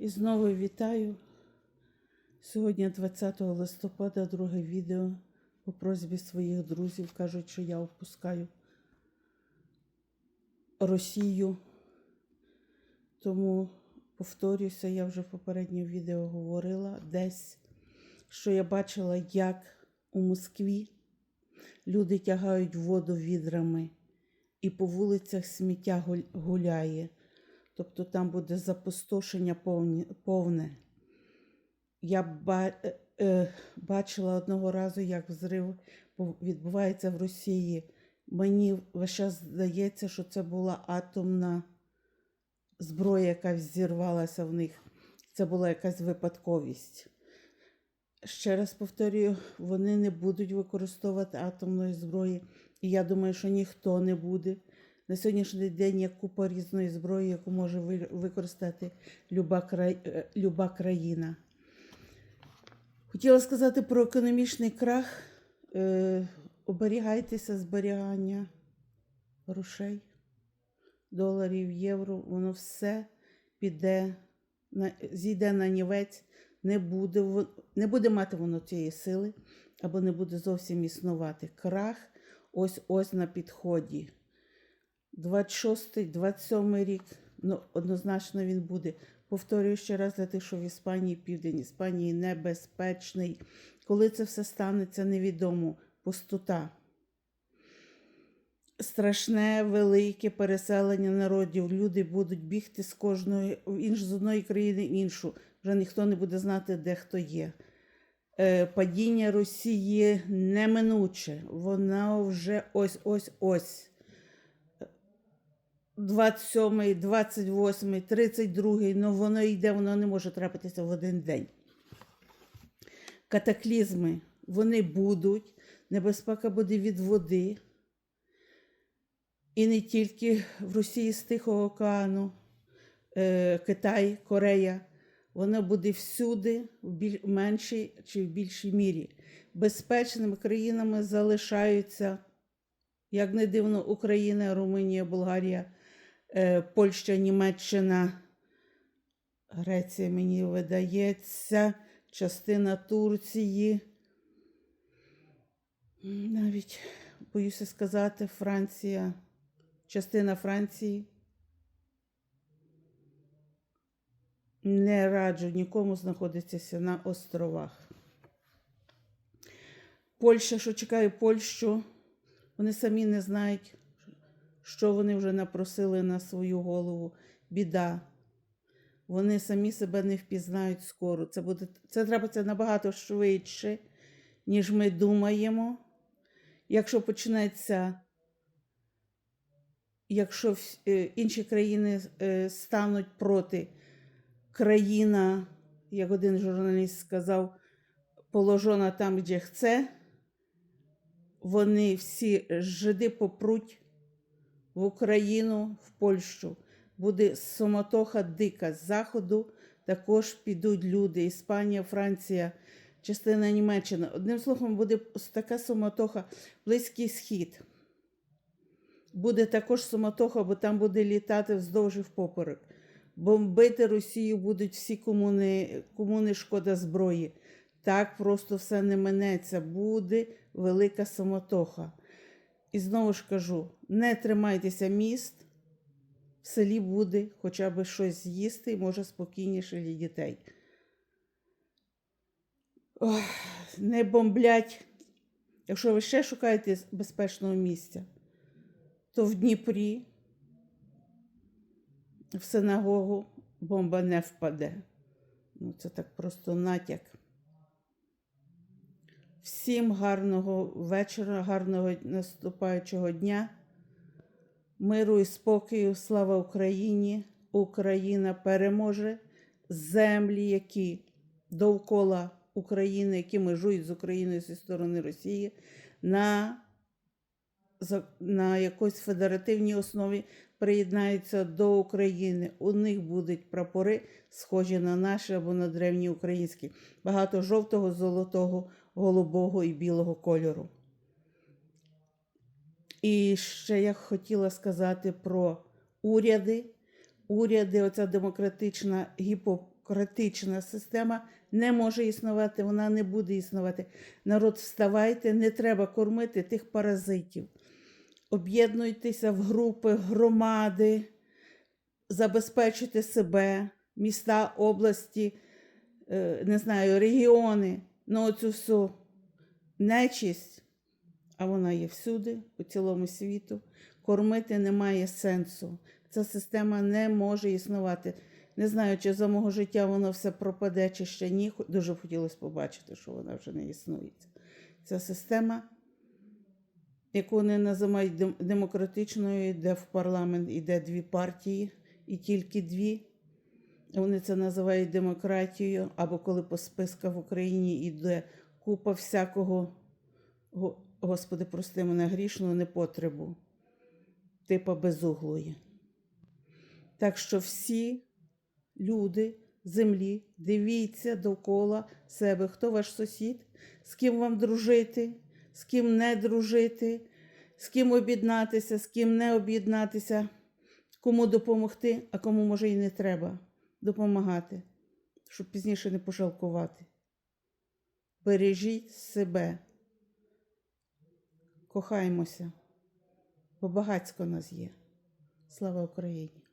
І знову вітаю. Сьогодні 20 листопада, друге відео по просьбі своїх друзів. Кажуть, що я опускаю Росію. Тому повторюся, я вже в попередньому відео говорила десь, що я бачила, як у Москві люди тягають воду відрами і по вулицях сміття гуляє. Тобто там буде запустошення повне. Я е, е, бачила одного разу, як взрив відбувається в Росії. Мені весь час здається, що це була атомна зброя, яка зірвалася в них. Це була якась випадковість. Ще раз повторюю, вони не будуть використовувати атомної зброї, і я думаю, що ніхто не буде. На сьогоднішній день є купа різної зброї, яку може використати люба, край, е, люба країна. Хотіла сказати про економічний крах. Е, оберігайтеся зберігання грошей, доларів, євро. Воно все піде, на, зійде на нівець, не буде, не буде мати воно цієї сили, або не буде зовсім існувати. Крах ось ось на підході. 26-27 рік, ну, однозначно він буде. Повторюю ще раз для тих, що в Іспанії, південь Іспанії небезпечний. Коли це все станеться, невідомо. Пустота. Страшне велике переселення народів. Люди будуть бігти з кожної інш, з одної країни в іншу. Вже ніхто не буде знати, де хто є. Е, падіння Росії неминуче. Вона вже ось ось ось. 27, 28, 32, ну воно йде, воно не може трапитися в один день. Катаклізми вони будуть, небезпека буде від води. І не тільки в Росії з Тихого океану, е, Китай, Корея. Воно буде всюди, в біль, меншій чи в більшій мірі. Безпечними країнами залишаються, як не дивно, Україна, Румунія, Болгарія, Польща, Німеччина, Греція, мені видається, частина Турції. Навіть боюся сказати, Франція, частина Франції. Не раджу нікому знаходитися на островах. Польща, що чекає Польщу, вони самі не знають, що вони вже напросили на свою голову. Біда. Вони самі себе не впізнають скоро. Це буде це трапиться набагато швидше, ніж ми думаємо. Якщо почнеться, якщо е, інші країни е, стануть проти країна, як один журналіст сказав, положена там, де хце, вони всі жиди попруть в Україну, в Польщу. Буде суматоха дика з заходу. Також підуть люди. Іспанія, Франція, частина Німеччини. Одним словом, буде така суматоха, Близький Схід. Буде також суматоха, бо там буде літати вздовж і впоперек. Бомбити Росію будуть всі комуни, комуни шкода зброї. Так просто все не минеться. Буде велика суматоха. І знову ж кажу: не тримайтеся міст, в селі буде хоча б щось з'їсти і може спокійніше для дітей. Ох, не бомблять. Якщо ви ще шукаєте безпечного місця, то в Дніпрі в синагогу бомба не впаде. Ну, це так просто натяк. Всім гарного вечора, гарного наступаючого дня, миру і спокою, слава Україні! Україна переможе землі, які довкола України, які межують з Україною зі сторони Росії, на, на якоїсь федеративній основі приєднаються до України. У них будуть прапори, схожі на наші або на древні українські. Багато жовтого, золотого, голубого і білого кольору. І ще я хотіла сказати про уряди. Уряди, оця демократична гіпо демократична система не може існувати, вона не буде існувати. Народ, вставайте, не треба кормити тих паразитів. Об'єднуйтеся в групи, громади, забезпечуйте себе, міста, області, е, не знаю, регіони, ну оцю всю нечисть, а вона є всюди, по цілому світу. Кормити немає сенсу. Ця система не може існувати. Не знаю, чи за мого життя воно все пропаде, чи ще ні. Дуже хотілося побачити, що вона вже не існує. Ця система, яку вони називають демократичною, де в парламент йде дві партії, і тільки дві. Вони це називають демократією, або коли по списках в Україні йде купа всякого, Господи, прости мене грішного непотребу, типа безуглої. Так що всі люди землі, дивіться довкола себе, хто ваш сусід, з ким вам дружити, з ким не дружити, з ким об'єднатися, з ким не об'єднатися, кому допомогти, а кому може і не треба допомагати, щоб пізніше не пожалкувати. Бережіть себе, кохаймося, бо багацько нас є. Слава Україні!